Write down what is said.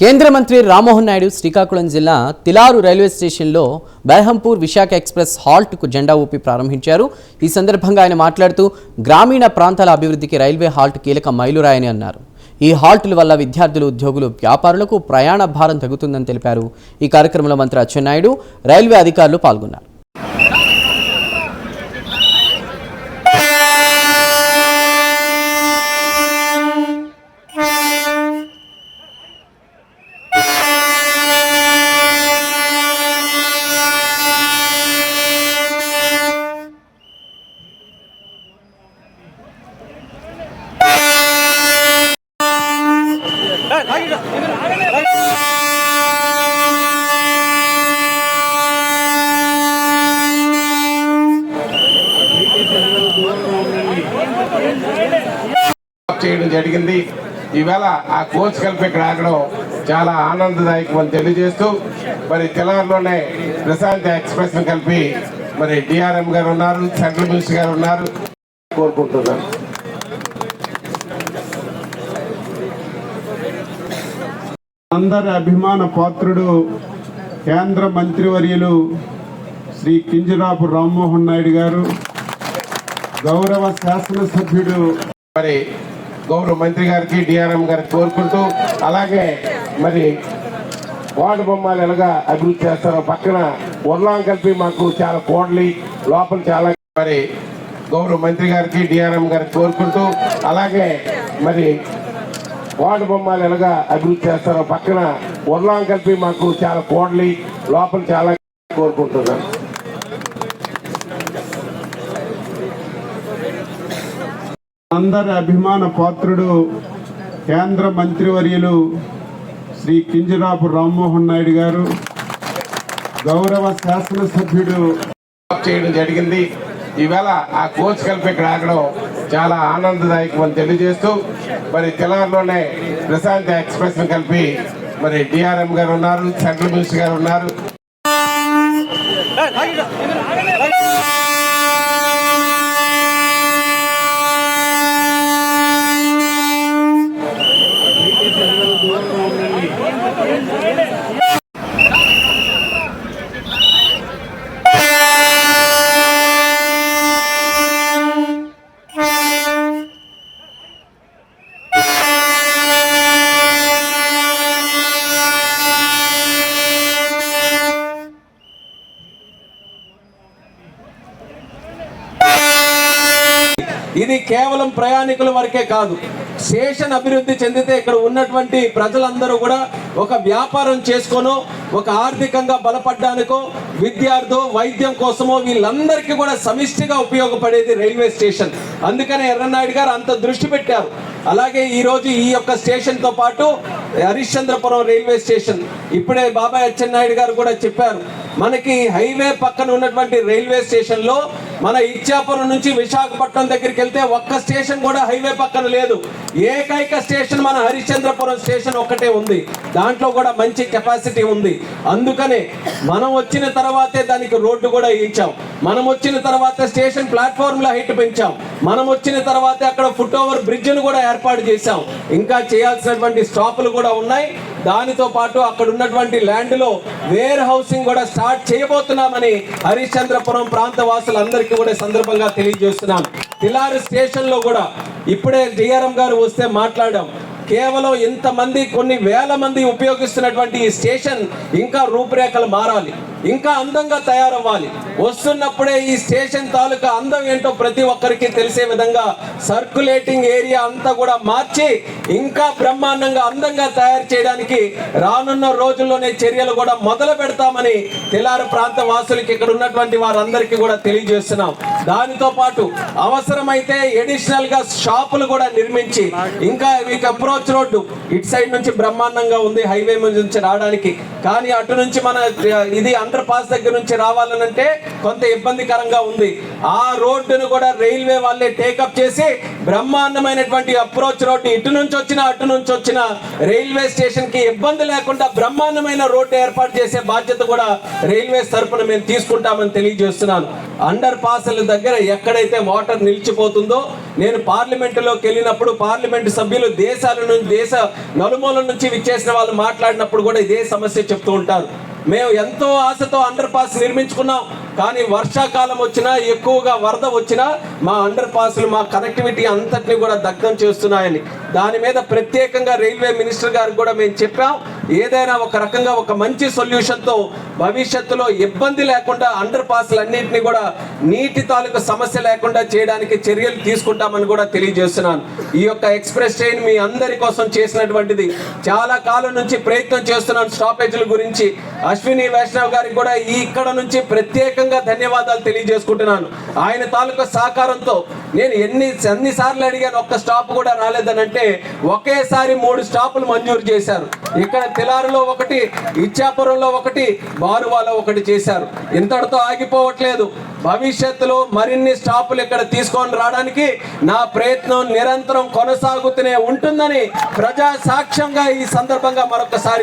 కేంద్ర మంత్రి రామ్మోహన్ నాయుడు శ్రీకాకుళం జిల్లా తిలారు రైల్వే స్టేషన్లో బెర్హంపూర్ విశాఖ ఎక్స్ప్రెస్ హాల్ట్కు జెండా ఊపి ప్రారంభించారు. ఈ సందర్భంగా ఆయన మాట్లాడుతూ గ్రామీణ ప్రాంతాల అభివృద్ధికి రైల్వే హాల్ట్ కీలక మైలురాయని అన్నారు. ఈ హాల్టుల వల్ల విద్యార్థులు ఉద్యోగులు వ్యాపారులకు ప్రయాణ భారం తగ్గుతుందని తెలిపారు. ఈ కార్యక్రమంలో మంత్రి అచ్చెన్నాయుడు రైల్వే అధికారులు పాల్గొన్నారు. చేయడం జరిగింది. ఈవేళ ఆ కోచ్ కలిపి ఇక్కడ ఆగడం చాలా ఆనందదాయకం అని తెలియజేస్తూ మరి తెలంగాణలోనే ప్రశాంత్ ఎక్స్ప్రెస్ కలిపి మరి డిఆర్ఎం గారు ఉన్నారు సెంట్రల్ మినిస్టర్ గారు ఉన్నారు. కోరుకుంటున్నాను. అందరి అభిమాన పాత్రుడు కేంద్ర మంత్రివర్యులు శ్రీ కింజరాపు రామ్మోహన్ నాయుడు గారు గౌరవ శాసనసభ్యుడు మరి గౌరవ మంత్రి గారికి డిఆర్ఎం గారికి కోరుకుంటూ అలాగే మరి వార్డు బొమ్మలు ఎలాగా అభివృద్ధి చేస్తారో పక్కన ఉర్లాం కలిపి మాకు చాలా కోడలి లోపల చాలా మరి గౌరవ మంత్రి గారికి డిఆర్ఎం గారికి కోరుకుంటూ అలాగే మరి వార్డు బొమ్మలు ఎలాగా అభివృద్ధి చేస్తారో పక్కన ఉర్లాం కలిపి మాకు చాలా కోడలి లోపల చాలా కోరుకుంటున్నాను అందరి అభిమాన పాత్రుడు కేంద్ర మంత్రివర్యులు శ్రీ కింజరాపు రామ్మోహన్ నాయుడు గారు గౌరవ శాసనసభ్యుడు చేయడం జరిగింది. ఈవేళ ఆ కోచ్ కలిపి ఇక్కడ ఆగడం చాలా ఆనందదాయకం అని తెలియజేస్తూ మరి తెలంగాణలోనే ప్రశాంత్ ఎక్స్ప్రెస్ని కలిపి మరి డిఆర్ఎం గారు ఉన్నారు సెంట్రల్ మినిస్టర్ గారు ఉన్నారు. ఇది కేవలం ప్రయాణికుల వరకే కాదు స్టేషన్ అభివృద్ధి చెందితే ఇక్కడ ఉన్నటువంటి ప్రజలందరూ కూడా ఒక వ్యాపారం చేసుకోనో ఒక ఆర్థికంగా బలపడ్డానికో విద్యార్థో వైద్యం కోసమో వీళ్ళందరికీ కూడా సమిష్టిగా ఉపయోగపడేది రైల్వే స్టేషన్. అందుకనే ఎర్రనాయుడు గారు అంత దృష్టి పెట్టారు. అలాగే ఈరోజు ఈ యొక్క స్టేషన్తో పాటు హరిశ్చంద్రపురం రైల్వే స్టేషన్. ఇప్పుడే బాబాయ్ అచ్చెన్నాయుడు గారు కూడా చెప్పారు మనకి హైవే పక్కన ఉన్నటువంటి రైల్వే స్టేషన్లో మన ఇచ్చాపురం నుంచి విశాఖపట్నం దగ్గరికి వెళ్తే ఒక్క స్టేషన్ కూడా హైవే పక్కన లేదు. ఏకైక స్టేషన్ మన హరిశ్చంద్రపురం స్టేషన్ ఒక్కటే ఉంది. దాంట్లో కూడా మంచి కెపాసిటీ ఉంది. అందుకనే మనం వచ్చిన తర్వాతే దానికి రోడ్డు కూడా ఇచ్చాం. మనం వచ్చిన తర్వాత స్టేషన్ ప్లాట్ఫామ్ హైట్ పెంచాం. మనం వచ్చిన తర్వాత అక్కడ ఫుట్ ఓవర్ బ్రిడ్జ్ను కూడా ఏర్పాటు చేశాం. ఇంకా చేయాల్సినటువంటి స్టాపులు కూడా ఉన్నాయి. దానితో పాటు అక్కడ ఉన్నటువంటి ల్యాండ్లో వేర్ హౌసింగ్ కూడా స్టార్ట్ చేయబోతున్నామని హరిశ్చంద్రపురం ప్రాంత వాసులందరికీ కూడా సందర్భంగా తెలియజేస్తున్నాం. తిలారు స్టేషన్లో కూడా ఇప్పుడే డిఆర్ఎం గారు వస్తే మాట్లాడాం. కేవలం ఇంతమంది కొన్ని వేల మంది ఉపయోగిస్తున్నటువంటి ఈ స్టేషన్ ఇంకా రూపురేఖలు మారాలి. ఇంకా అందంగా తయారవ్వాలి. వస్తున్నప్పుడే ఈ స్టేషన్ తాలూకా అందం ఏంటో ప్రతి ఒక్కరికి తెలిసే విధంగా సర్క్యులేటింగ్ ఏరియా అంతా కూడా మార్చి ఇంకా బ్రహ్మాండంగా అందంగా తయారు చేయడానికి రానున్న రోజుల్లోనే చర్యలు కూడా మొదలు పెడతామని తెలారు ప్రాంత వాసులకి ఇక్కడ ఉన్నటువంటి వారందరికీ కూడా తెలియజేస్తున్నాం. దానితో పాటు అవసరమైతే ఎడిషనల్గా షాపులు కూడా నిర్మించి ఇంకా మీకు అప్రోచ్ రోడ్డు ఇటు సైడ్ నుంచి బ్రహ్మాండంగా ఉంది హైవే నుంచి రావడానికి. కానీ అటు నుంచి మన ఇది అండర్ పాస్ దగ్గర నుంచి రావాలనంటే కొంత ఇబ్బందికరంగా ఉంది. ఆ రోడ్డును కూడా రైల్వే వాళ్ళే టేకప్ చేసి బ్రహ్మాండమైనటువంటి అప్రోచ్ రోడ్డు ఇటు నుంచి వచ్చిన అటు నుంచి వచ్చిన రైల్వే స్టేషన్కి ఇబ్బంది లేకుండా బ్రహ్మాండమైన రోడ్డు ఏర్పాటు చేసే బాధ్యత కూడా రైల్వే తరఫున మేము తీసుకుంటామని తెలియజేస్తున్నాను. అండర్ పాస్ల దగ్గర ఎక్కడైతే వాటర్ నిలిచిపోతుందో నేను పార్లమెంటులోకి వెళ్ళినప్పుడు పార్లమెంటు సభ్యులు దేశాల నుంచి దేశ నలుమూల నుంచి విచ్చేసిన వాళ్ళు మాట్లాడినప్పుడు కూడా ఇదే సమస్య చెప్తూ ఉంటారు. మేము ఎంతో ఆశతో అండర్ పాస్ నిర్మించుకున్నాం. కానీ వర్షాకాలం వచ్చినా ఎక్కువగా వరద వచ్చినా మా అండర్ పాస్లు మా కనెక్టివిటీ అంతటిని కూడా దగ్ధం చేస్తున్నాయని. దాని మీద ప్రత్యేకంగా రైల్వే మినిస్టర్ గారికి కూడా మేము చెప్పాం. ఏదైనా ఒక రకంగా ఒక మంచి సొల్యూషన్తో భవిష్యత్తులో ఇబ్బంది లేకుండా అండర్ పాస్లన్నింటినీ కూడా నీటి తాలూకు సమస్య లేకుండా చేయడానికి చర్యలు తీసుకుంటామని కూడా తెలియజేస్తున్నాను. ఈ యొక్క ఎక్స్ప్రెస్ ట్రైన్ మీ అందరి కోసం చేసినటువంటిది. చాలా కాలం నుంచి ప్రయత్నం చేస్తున్నాను స్టాపేజీల గురించి. అశ్విని వైష్ణవ్ గారికి కూడా ఈ ఇక్కడ నుంచి ప్రత్యేకంగా ధన్యవాదాలు తెలియజేసుకుంటున్నాను. ఆయన తాలూకా సహకారంతో నేను ఎన్ని ఎన్నిసార్లు అడిగాను ఒక్క స్టాప్ కూడా రాలేదనంటే ఒకేసారి మూడు స్టాపులు మంజూరు చేశారు. ఇక్కడ తెలారులో ఒకటి ఇచ్చాపురంలో ఒకటి బారువాలో ఒకటి చేశారు. ఇంతటితో ఆగిపోవట్లేదు. భవిష్యత్తులో మరిన్ని స్టాపులు ఇక్కడ తీసుకొని రావడానికి నా ప్రయత్నం నిరంతరం కొనసాగుతూనే ఉంటుందని ప్రజా సాక్ష్యంగా ఈ సందర్భంగా మరొకసారి